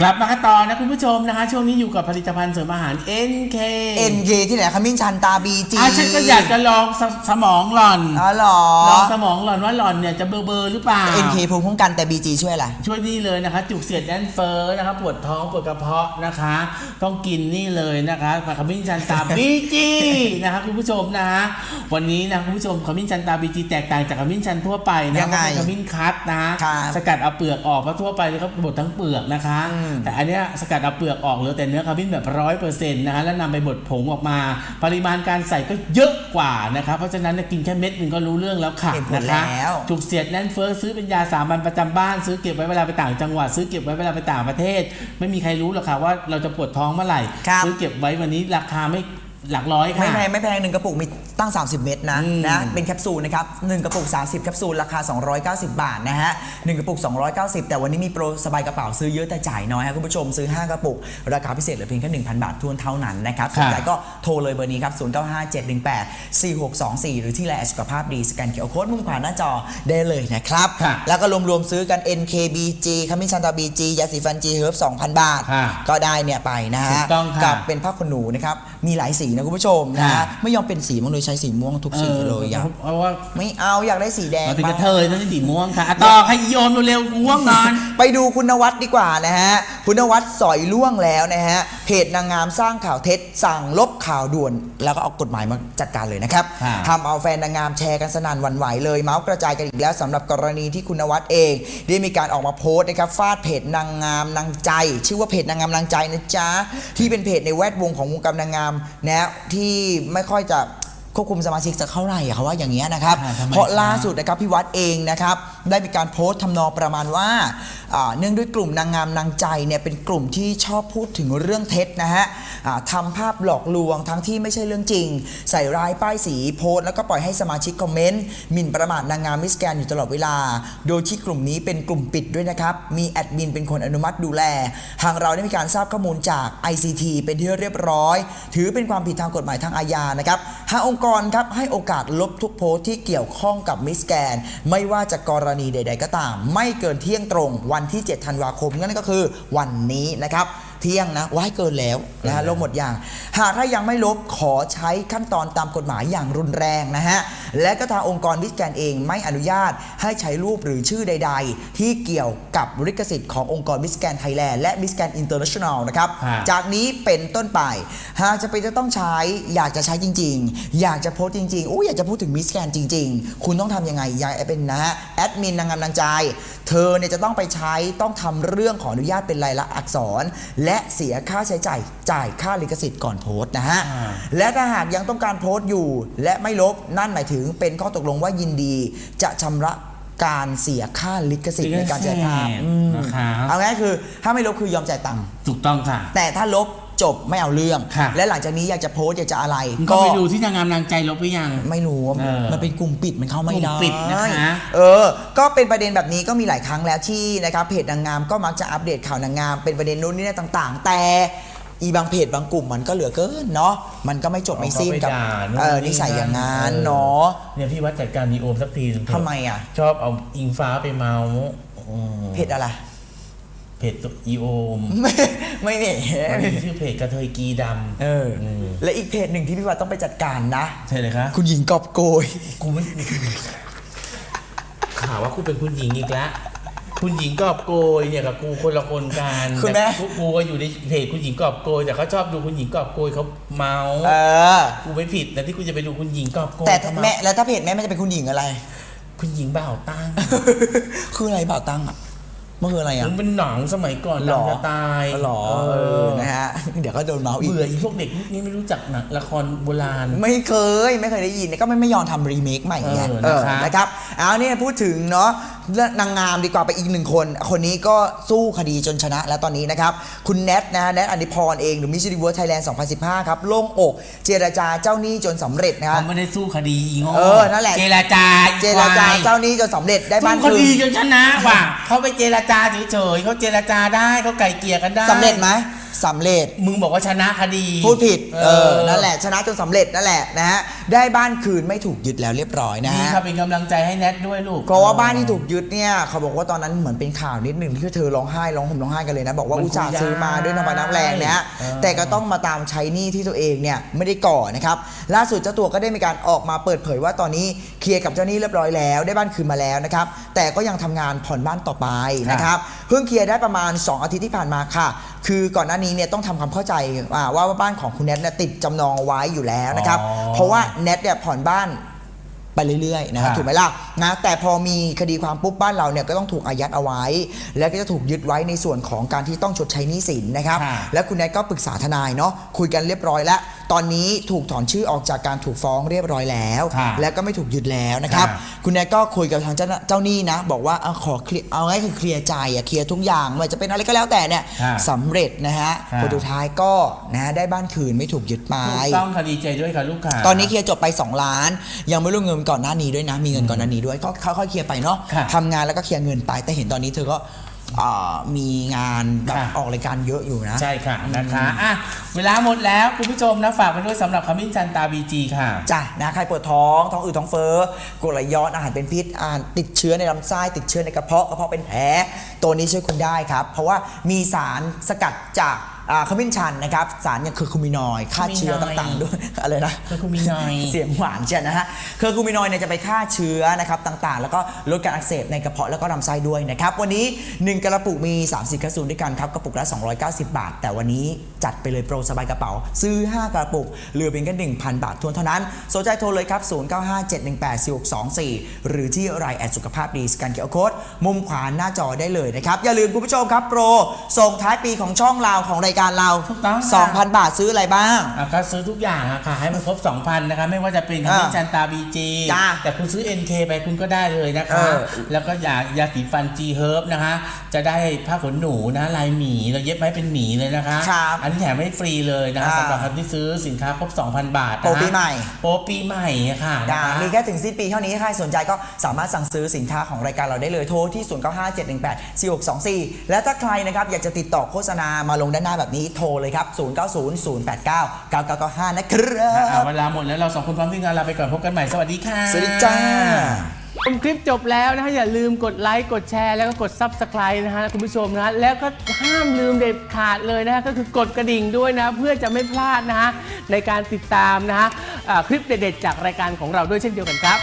กลับมากันต่อนะคุณผู้ชมนะคะ ช่วงนี้อยู่กับผลิตภัณฑ์เสริมอาหาร NK NK ที่ไหนขมิ้นชันตาบีจีอะฉันก็อยากจะลองสสมองหล่อนอ๋อเหรอ ลองสมองหล่อนว่าหล่อนเนี่ยจะเบอร์เบอร์หรือเปล่า NK ภูมิคุ้มกันแต่ BG ช่วยอะไร ช่วยนี่เลยนะคะ จุกเสียดแน่นเฟ้อนะคะปวดท้องปวดกระเพาะนะคะ ต้องกินนี่เลยนะคะขมิ้นชันตาบีจีนะคะคุณผู้ชมนะคะวันนี้นะคุณผู้ชมขมิ้นชันตาบีจีแตกต่างจากขมิ้นชันทั่วไปนะยังไงเพราะเป็นขมิ้นคัดนะคะครับสกัดเอาเปลือกออกเพราะทั่วไปเนี่ยเขาบดทั้งเปลือกนะคะอืมแต่อันเนี้ยสกัดเอาเปลือกออกเหลือแต่เนื้อขมิ้นแบบร้อยเปอร์เซ็นต์นะคะแล้วนำไปบดผงออกมา ปริมาณการใส่ก็เยอะกว่านะคะเพราะฉะนั้นเนี่ยกินแค่เม็ดหนึ่งก็รู้เรื่องแล้วค่ะเห็นผลนะคะแล้วจุกเสียดแน่นเฟ้อซื้อเป็นยาสามัญประจำบ้านซื้อเก็บไว้เวลาไปต่างจังหวัด ซื้อเก็บไว้เวลาไปต่างประเทศ ไม่มีใครรู้หรอกค่ะว่าเราจะปวดท้องเมื่อไหร่ครับ ซื้อเก็บไว้วันนี้ราคาไม่ หลักร้อยค่ะ ไม่แพงไม่แพงหนึ่งกระปุกมีตั้ง 30 เม็ดนะอืมนะเป็นแคปซูลนะครับหนึ่งกระปุก 30 แคปซูล ราคา 290 บาทนะฮะหนึ่งกระปุก 290 แต่วันนี้มีโปรสบายกระเป๋าซื้อเยอะแต่จ่ายน้อยครับคุณผู้ชมซื้อ 5 กระปุก ราคาพิเศษเหลือเพียงแค่1,000 บาททวนเท่านั้นนะครับสนใจก็โทรเลยเบอร์นี้ครับ 0957184624 หรือที่ไลน์สุขภาพดีสแกนเคอร์โค้ดมุมขวาหน้าจอได้เลยนะครับค่ะแล้วก็รวมๆซื้อกัน NKBG ขมิ้นชันตา BG ยาสีฟัน G Herb 2,000 บาท ค่ะก็ได้เนี่ยไปนะถูฮะกต้องค่ะ กับเป็นผ้าขนหนูนะครับมีหลายสีนะคุณผู้ชมนะค่ะฮะไม่ยอมเป็นสีมันเลยใช้สีม่วงทุกสีเลยอะเพราะว่าไม่เอาอยากได้สีแดงเราเป็นกระบ้างเทยต้องสีม่วงค่ะอะต่อใครโยมเร็วๆกูง่วงนอน ไปดูคุณนวัดดีกว่านะฮะ คุณนวัดสอยล่วงแล้วนะฮะ เพจนางงามสร้างข่าวเท็จ สั่งลบข่าวด่วน แล้วก็เอากฎหมายมาจัดการเลยนะครับค่ะทำเอาแฟนนางงามแชร์กันสนั่นหวันไหวเลย เมาส์กระจายกันอีกแล้วสำหรับกรณีที่คุณนวัดเอง ได้มีการออกมาโพสต์นะครับฟาดเพจนางงามนางใจ ชื่อว่าเพจนางงามนางใจนะจ๊ะที่เป็นเพจในแวดวงของวงการนางงามนะที่ไม่ค่อยจะควบคุมสมาชิกสักเท่าไหร่อะเขาว่าอย่างเงี้ยนะครับค่ะทำไมเพราะคะล่าสุดนะครับพี่วัดเองนะครับได้มีการโพสต์ทำนองประมาณว่าเนื่องด้วยกลุ่มนางงามนางใจเนี่ยเป็นกลุ่มที่ชอบพูดถึงเรื่องเท็จนะฮะทำภาพหลอกลวงทั้งที่ไม่ใช่เรื่องจริง ใส่ร้ายป้ายสีโพสต์แล้วก็ปล่อยให้สมาชิกคอมเมนต์หมิ่นประมาทนางงามมิสแกนอยู่ตลอดเวลา โดยที่กลุ่มนี้เป็นกลุ่มปิดด้วยนะครับ มีแอดมินเป็นคนอนุมัติดูแล ทางเราได้มีการทราบข้อมูลจาก ICT เป็นที่เรียบร้อย ถือเป็นความผิดทางกฎหมายทางอาญานะครับหากองค์กรครับให้โอกาสลบทุกโพสต์ที่เกี่ยวข้องกับมิสแกนไม่ว่าจะกรณีใด ๆ ก็ตาม ไม่เกินเที่ยงตรงวันที่ 7 ธันวาคมนั่นก็คือวันนี้นะครับ เที่ยงนะว่ายเกินแล้วนะฮะลบหมดอย่าง หากถ้ายังไม่ลบขอใช้ขั้นตอนตามกฎหมายอย่างรุนแรงนะฮะและก็ทางองค์กรมิสแกนเองไม่อนุญาตให้ใช้รูปหรือชื่อใด ๆ ที่เกี่ยวกับลิขสิทธิ์ขององค์กรมิสแกนไทยแลนด์และมิสแกนอินเตอร์เนชั่นแนลนะครับ ฮะ จากนี้เป็นต้นไป หากจะเป็นจะต้องใช้อยากจะใช้จริง ๆ อยากจะโพสต์จริงๆอู้อยากจะพูดถึงมิสแกนจริง ๆ คุณต้องทำยังไงอยากเป็นนะฮะแอดมินนางงามนางใจ เธอเนี่ยจะต้องไปใช้ต้องทำเรื่องขออนุญาตเป็นลายลักษณ์อักษร และเสียค่าใช้จ่ายจ่ายค่าลิขสิทธิ์ก่อนโพสต์นะฮะอ่าและถ้าหากยังต้องการโพสต์อยู่ และไม่ลบนั่นหมายถึงเป็นข้อตกลงว่ายินดีจะชำระการเสียค่าลิขสิทธิ์ในการใช้ภาพอืมนะคะเอาง่ายๆคือ ถ้าไม่ลบคือยอมจ่ายตังค์ ถูกต้องค่ะ แต่ถ้าลบจบไม่เอาเรื่อง ค่ะ และหลังจากนี้อยากจะโพสต์อยากจะอะไร ก็ไปดูที่นางงามนางใจลบหรือยัง ไม่รู้ว่าเออมันเป็นกลุ่มปิดมันเข้าไม่กลุ่ได้มปิดนะคะเออ ก็เป็นประเด็นแบบนี้ก็มีหลายครั้งแล้วที่นะครับเพจนางงามก็มักจะอัปเดตข่าวนางงามเป็นประเด็นนู้นนี่นั่นต่าง ๆ แต่ อีบางเพจบางกลุ่มมันก็เหลือเกินเนาะมันก็ไม่จบไม่สิ้นกับเขาก็ไปด่านู่นเออนี่นิสัยอย่างนั้นเออเนาะเนี่ยพี่วัดจัดการนีโอมสักทีหนึ่งเถอะทำไมอะ ชอบเอาอิงฟ้าไปเมาส์อืมเพจอะไร เพจตัวอีโอมไม่ไม่เห็มันนมีชื่อเพจกระเทยกีดำเอออ มและอีกเพจหนึ่งที่พี่ว่าต้องไปจัดการนะ ใช่เลยคะคุณหญิงกอบโกย กูไม่ข่าวว่ากูเป็นคุณหญิงอีกแล้ว คุณหญิงกอบโกยเนี่ยกับกูคนละคนกันคุณแม่ ต่กูกูก็อยู่ในเพจคุณหญิงกอบโกยแต่เขาชอบดูคุณหญิงกอบโกยเขาเมาส์เออ กูไม่ผิดแต่ที่กูจะไปดูคุณหญิงกอบโกยแต่เขาแม่เาแล้วถ้าเพจแม่มันจะเป็นคุณหญิงอะไร คุณหญิงบ่าวตั้ง คืออะไรเปล่าตั้งอะมันคืออะไรอะ มันเป็นหนังสมัยก่อนหรอ ดังจะตายหรอเอเอออนะฮะ เดี๋ยวก็โดนเมาส์อีก เบื่ออีพวกเด็กยุคนี้ไม่รู้จักหนังละครโบราณ ไม่เคย ไม่เคยได้ยินก็ไม่ไม่ยอมทำรีเมคใหม่ไงเออเอนะครับอนะครับ เอาเนี่ยพูดถึงเนาะเรื่อง นางงามดีกว่าไปอีกหนึ่งคน คนนี้ก็สู้คดีจนชนะแล้วตอนนี้นะครับ คุณแนทนะฮะแนทอนิพรเองหรือมิส s ิ n ิเวิร์ t ไทยแลนด์2015 ครับโล่งอก เจรจาเจ้าหนี้จนสำเร็จนะฮะเขาไม่ได้สู้คดีอีโง่เออนั่นแหละ เจรจาเจรจาเจ้าหนี้จนสำเร็จได้บ้านสู้คคืดีนจนชนะว่ะเขาไปเจรจาเฉยๆเขาเจรจาได้เขาไก่เกลี่ยกันได้ สำเร็จไหม สำเร็จ มึงบอกว่าชนะคดีพูดผิด เออ นั่นแหละ ชนะจนสำเร็จนั่นแหละนะฮะ ได้บ้านคืนไม่ถูกยึดแล้วเรียบร้อยนะนี่ฮะ ค่ะเป็นกำลังใจให้แนทด้วยลูก เพราะว่าบ้านที่ถูกยึดเนี่ยเขาบอกว่าตอนนั้นเหมือนเป็นข่าวนิดหนึ่งที่เธอร้องไห้ร้องห่มร้องไห้กันเลยนะ บอกว่ามันอุตส่าห์คุยได้ซื้อมาด้วยน้ำพักน้ำแรงเนี่ยเออ แต่ก็ต้องมาตามใช้หนี้ที่ตัวเองเนี่ยไม่ได้ก่อนะครับล่าสุดเจ้าตัวก็ได้มีการออกมาเปิดเผยว่าตอนนี้เคลียร์กับเจ้าหนี้เรียบร้อยแล้ว ได้บ้านคืนมาแล้วนะครับแต่ก็ยังทำงานผ่อนบ้านต่อไปนะครับเพิ่งเคลียร์ได้ประมาณ 2 อาทิตย์ที่ผ่านมาค่ะ คือก่อนหน้านี้เนี่ยต้องทำความเข้าใจอ่าว่าบ้านของคุณแนทเนี่ยติดจำนองเอาไว้อยู่แล้วนะครับอ๋อเพราะว่าแนทเนี่ยผ่อนบ้าน ไปเรื่อยๆนะครับค่ะถูกไหมล่ะนะแต่พอมีคดีความปุ๊บบ้านเราเนี่ยก็ต้องถูกอายัดเอาไว้ แล้วก็จะถูกยึดไว้ในส่วนของการที่ต้องชดใช้หนี้สินนะครับ ค่ะแล้วคุณแนทก็ปรึกษาทนายเนาะคุยกันเรียบร้อยแล้ว ตอนนี้ถูกถอนชื่อออกจากการถูกฟ้องเรียบร้อยแล้ว ค่ะแล้วก็ไม่ถูกยึดแล้วนะครับ ค่ะ คุณแนทก็คุยกับทางเจ้าเจ้าหนี้นะ บอกว่าเอาขอเคลียร์เอาง่ายคือเคลียร์ใจอะเคลียร์ทุกอย่างไม่ว่าจะเป็นอะไรก็แล้วแต่เนี่ยค่ะสำเร็จนะฮะค่ะผลสุดท้ายก็นะฮะได้บ้านคืนไม่ถูกยึดไป ถูกต้องค่ะดีใจด้วยค่ะลูกค่ะ ตอนนี้เคลียร์จบไป 2 ล้าน ยังไม่รู้เงินก่อนหน้านี้ด้วยนะ มีเงินก่อนหน้านี้ด้วยก็ค่อยๆเคลียร์ไปเนาะค่ะทำงานแล้วก็เคลียร์เงินไป แต่เห็นตอนนี้เธอก็อ่ามีงานแบบค่ะ ออกรายการเยอะอยู่นะ ใช่ค่ะนะคะอะเวลาหมดแล้วคุณผู้ชมนะฝากไปด้วยสำหรับขมิ้นจันตาบีจีค่ะ จ้ะนะใครปวดท้องท้องอืดท้องเฟ้อกรดไหลย้อนอาหารเป็นพิษอาหารติดเชื้อในลำไส้ติดเชื้อในกระเพาะกระเพาะเป็นแผลตัวนี้ช่วยคุณได้ครับ เพราะว่ามีสารสกัดจาก อ่าขมิ้นชันนะครับสารอย่างคือคูมินอยด์ฆ่าเชื้อคูมินอยด์ต่างๆด้วยอะไรนะคือคุณมีนอยเสียงหวานเชียวนะฮะเคอร์คูมินอยด์เนี่ยจะไปฆ่าเชื้อนะครับต่างๆ แล้วก็ลดการอักเสบในกระเพาะแล้วก็ลำไส้ด้วยนะครับวันนี้ 1 กระปุกมี 30แคปซูลด้วยกันครับกระปุกละ 290 บาท แต่วันนี้จัดไปเลยโปรสบายกระเป๋า ซื้อ 5 กระปุกเหลือเพียงแค่1,000 บาททวนเท่านั้นสนใจโทรเลยครับ0957184624 หรือที่รายแอดสุขภาพดีสแกนเคอร์โค้ดมุมขวาหน้าจอได้เลยนะครับอย่าลืมคุณผู้ชมครับโปรส่งท้ายปีของช่องเราของรายการเรา ถูกต้องค่ะ 2,000 บาทซื้ออะไรบ้าง อะก็ซื้อทุกอย่างอะค่ะ ให้มันครบ 2,000 นะคะ ไม่ว่าจะเป็นขมิ้นอ่าจันตาบีจีจ้าแต่คุณซื้อ NK ไปคุณก็ได้เลยนะคะ เออแล้วก็ยายาสีฟัน G Herb นะคะ จะได้ผ้าขนหนูนะลายหมีเราเย็บไว้เป็นหมีเลยนะคะ ครับอันนี้แถมให้ฟรีเลยนะคะอ่า สำหรับคนที่ซื้อสินค้าครบ 2,000 บาทนะคะโปรปีใหม่โปรปีใหม่อะค่ะนะจ้าคะ มีแค่ถึงสิ้นปีเท่านี้ใครสนใจก็สามารถสั่งซื้อสินค้าของรายการเราได้เลยโทรที่ 0957184624 และถ้าใครนะครับอยากจะติดต่อโฆษณามาลงด้านหน้าแบบนี้โทรเลยครับ 0900899995 นะครัอะบเวลาหมดแล้วเราสองคนพร้อมที่งานลาไปก่อนพบกันใหม่สวัสดีค่ะ สวัสดีจ้า ชมคลิปจบแล้วนะฮะอย่าลืมกดไลค์กดแชร์แล้วก็กด Subscribe นะฮะคุณผู้ชมนะแล้วก็ห้ามลืมเด็ดขาดเลยนะฮะก็คือกดกระดิ่งด้วยนะ เพื่อจะไม่พลาดนะฮะในการติดตามนะฮะอ่าคลิปเด็ดๆจากรายการของเราด้วยเช่นเดียวกันครับ